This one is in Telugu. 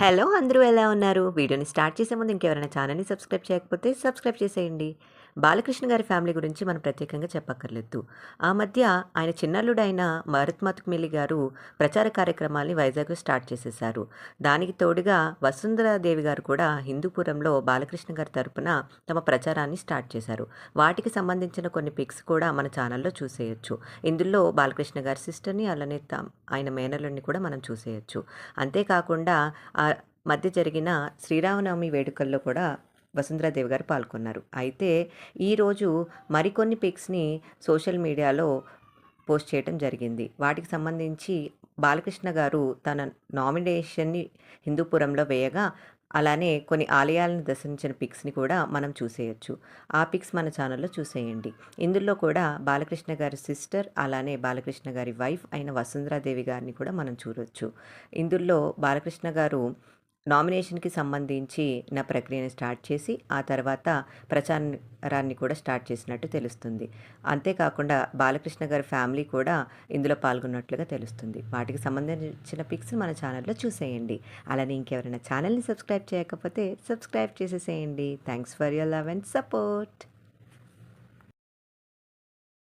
హలో అందరూ ఎలా ఉన్నారు? వీడియోని స్టార్ట్ చేసే ముందు ఇంకెవరైనా ఛానల్ని సబ్స్క్రైబ్ చేయకపోతే సబ్స్క్రైబ్ చేసేయండి. బాలకృష్ణ గారి ఫ్యామిలీ గురించి మనం ప్రత్యేకంగా చెప్పక్కర్లేదు. ఆ మధ్య ఆయన చిన్నల్లుడైన భరత్ మతుమిల్లి గారు ప్రచార కార్యక్రమాల్ని వైజాగ్లో స్టార్ట్ చేసేశారు. దానికి తోడుగా వసుంధరాదేవి గారు కూడా హిందూపురంలో బాలకృష్ణ గారి తరపున తమ ప్రచారాన్ని స్టార్ట్ చేశారు. వాటికి సంబంధించిన కొన్ని పిక్స్ కూడా మన ఛానల్లో చూసేయచ్చు. ఇందులో బాలకృష్ణ గారి సిస్టర్ని అలానే ఆయన మేనల్ని కూడా మనం చూసేయచ్చు. అంతేకాకుండా మధ్య జరిగిన శ్రీరామనవమి వేడుకల్లో కూడా వసుంధరాదేవి గారు పాల్గొన్నారు. అయితే ఈరోజు మరికొన్ని పిక్స్ని సోషల్ మీడియాలో పోస్ట్ చేయడం జరిగింది. వాటికి సంబంధించి బాలకృష్ణ గారు తన నామినేషన్ని హిందూపురంలో వేయగా అలానే కొన్ని ఆలయాలను దర్శించిన పిక్స్ని కూడా మనం చూసేయచ్చు. ఆ పిక్స్ మన ఛానల్లో చూసేయండి. ఇందులో కూడా బాలకృష్ణ గారి సిస్టర్ అలానే బాలకృష్ణ గారి వైఫ్ అయిన వసుంధరాదేవి గారిని కూడా మనం చూడొచ్చు. ఇందులో బాలకృష్ణ గారు నామినేషన్కి సంబంధించి నా ప్రక్రియను స్టార్ట్ చేసి ఆ తర్వాత ప్రచారాన్ని కూడా స్టార్ట్ చేసినట్టు తెలుస్తుంది. అంతేకాకుండా బాలకృష్ణ గారి ఫ్యామిలీ కూడా ఇందులో పాల్గొన్నట్లుగా తెలుస్తుంది. వాటికి సంబంధించిన పిక్స్ మన ఛానల్లో చూసేయండి. అలానే ఇంకెవరైనా ఛానల్ని సబ్స్క్రైబ్ చేయకపోతే సబ్స్క్రైబ్ చేసేసేయండి. Thanks for your love and support.